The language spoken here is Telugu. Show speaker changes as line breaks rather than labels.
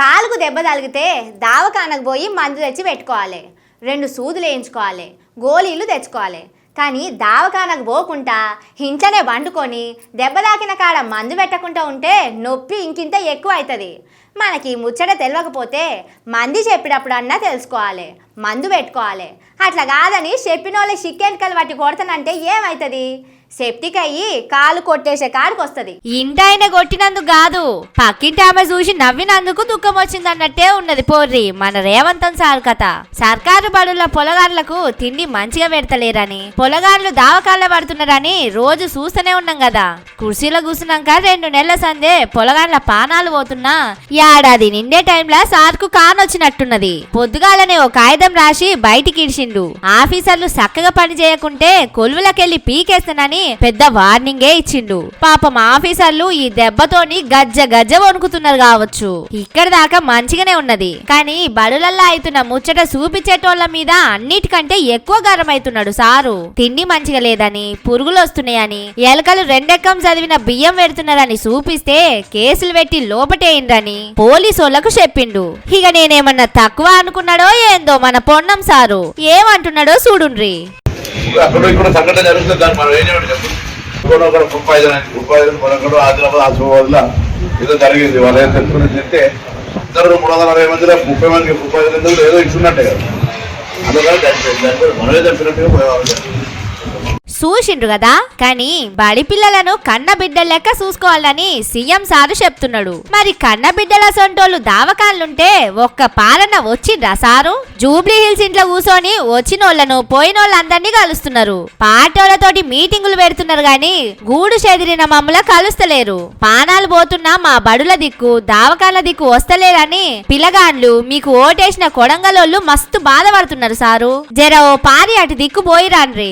కాలుకు దెబ్బ తగిలితే దావకానకు పోయి మందు తెచ్చి పెట్టుకోవాలి. రెండు సూదులు వేయించుకోవాలి. గోళీలు తెచ్చుకోవాలి. కానీ దావకానకు పోకుండా ఇంట్లోనే వండుకొని దెబ్బ తాకిన కాడ మందు పెట్టకుండా ఉంటే నొప్పి ఇంకింత ఎక్కువ అవుతుంది. మనకి ముచ్చట తెలియకపోతే మంది చెప్పినప్పుడు అన్నా తెలుసుకోవాలి. మందు పెట్టుకోవాలి. అట్లా కాదని చెప్పిన వాళ్ళు చిక్కెన్కలు పట్టి కొడతానంటే ఏమవుతుంది సెప్టిక్ అయ్యి కాలు కొట్టేసే కాడికి వస్తుంది.
ఇంటాయన కొట్టినందుకు కాదు పక్కింటి ఆమె చూసి నవ్వినందుకు దుఃఖం వచ్చింది అన్నట్టే ఉన్నది పోర్రి మన రేవంతం సార్ కథ. సర్కారు బడుల పొలగాన్లకు తిండి మంచిగా పెడతలేరని పొలగాన్లు దావకాళ్ళ పడుతున్నారని రోజు చూస్తూనే ఉన్నాం కదా. కుర్చీలో కూర్చున్నాక రెండు నెలల సందే పొలగాన్ల పానాలు పోతున్నా ఏడాది నిండే టైంలో సార్కు కానొచ్చినట్టున్నది. పొద్దుగాలనే ఓ కాగితం రాసి బయటికి ఇడిచిండు. ఆఫీసర్లు చక్కగా పని చేయకుంటే కొలువులకెళ్ళి పీకేస్తానని పెద్ద వార్నింగే ఇచ్చిండు. పాపం ఆఫీసర్లు ఈ దెబ్బతోని గజ్జ గజ్జ వణుకుతున్నారు కావచ్చు. ఇక్కడ దాకా మంచిగానే ఉన్నది. కానీ బడులల్లా అయితున్న ముచ్చట చూపించేటోళ్ళ మీద అన్నిటికంటే ఎక్కువ గరం అవుతున్నాడు సారు. తిండి మంచిగా లేదని పురుగులు వస్తున్నాయని ఎలకలు రెండెక్కం చదివిన బియ్యం పెడుతున్నారని చూపిస్తే కేసులు పెట్టి లోపటేయండ్రని పోలీసోళ్ళకు చెప్పిండు. ఇక నేనేమన్నా తక్కువ అనుకున్నాడో ఏందో మన పొన్నం సారు. ఏమంటున్నాడో చూడుండ్రి.
అక్కడ ఇక్కడ సంఘటన జరుగుతుంది దాన్ని మనం ఏం చేయడం చెప్పు? ఇక్కడ ఒక ముప్పై ఐదు మరొకడు ఆదిలాబాద్ ఆసిఫాబాద్లో ఏదో జరిగింది వాళ్ళు ఏదో తెలుసుకుని చెప్తే ఇద్దరు మూడు వందల అరవై మందిలో ముప్పై మందికి ముప్పై ఐదు ఏదో ఇస్తున్నట్టే కదా. అందుకని చనిపోయింది చనిపోయింది మనమే చంపినట్టుగా పోయేవాళ్ళు
చూసిండ్రు కదా? కానీ బడి పిల్లలను కన్న బిడ్డల లెక్క చూసుకోవాలని సీఎం సారు చెప్తున్నాడు. మరి కన్న బిడ్డల సొంటోళ్ళు దావకాళ్ళుంటే ఒక్క పాలన వచ్చిండ్రా సారు? జూబ్లీ హిల్స్ ఇంట్లో కూర్చొని వచ్చినోళ్ళను పోయినోళ్ళందరినీ కలుస్తున్నారు. పాటోళ్ళతోటి మీటింగులు పెడుతున్నారు గాని గూడు చెదిరిన మమ్మల కలుస్తలేరు. పానాలు పోతున్నా మా బడుల దిక్కు దావకాళ్ళ దిక్కు వస్తలేరని పిల్లగాండ్లు మీకు ఓటేసిన కొడంగలోళ్ళు మస్తు బాధపడుతున్నారు సారు. జర ఓ పారి అటు దిక్కు పోయిరాన్రి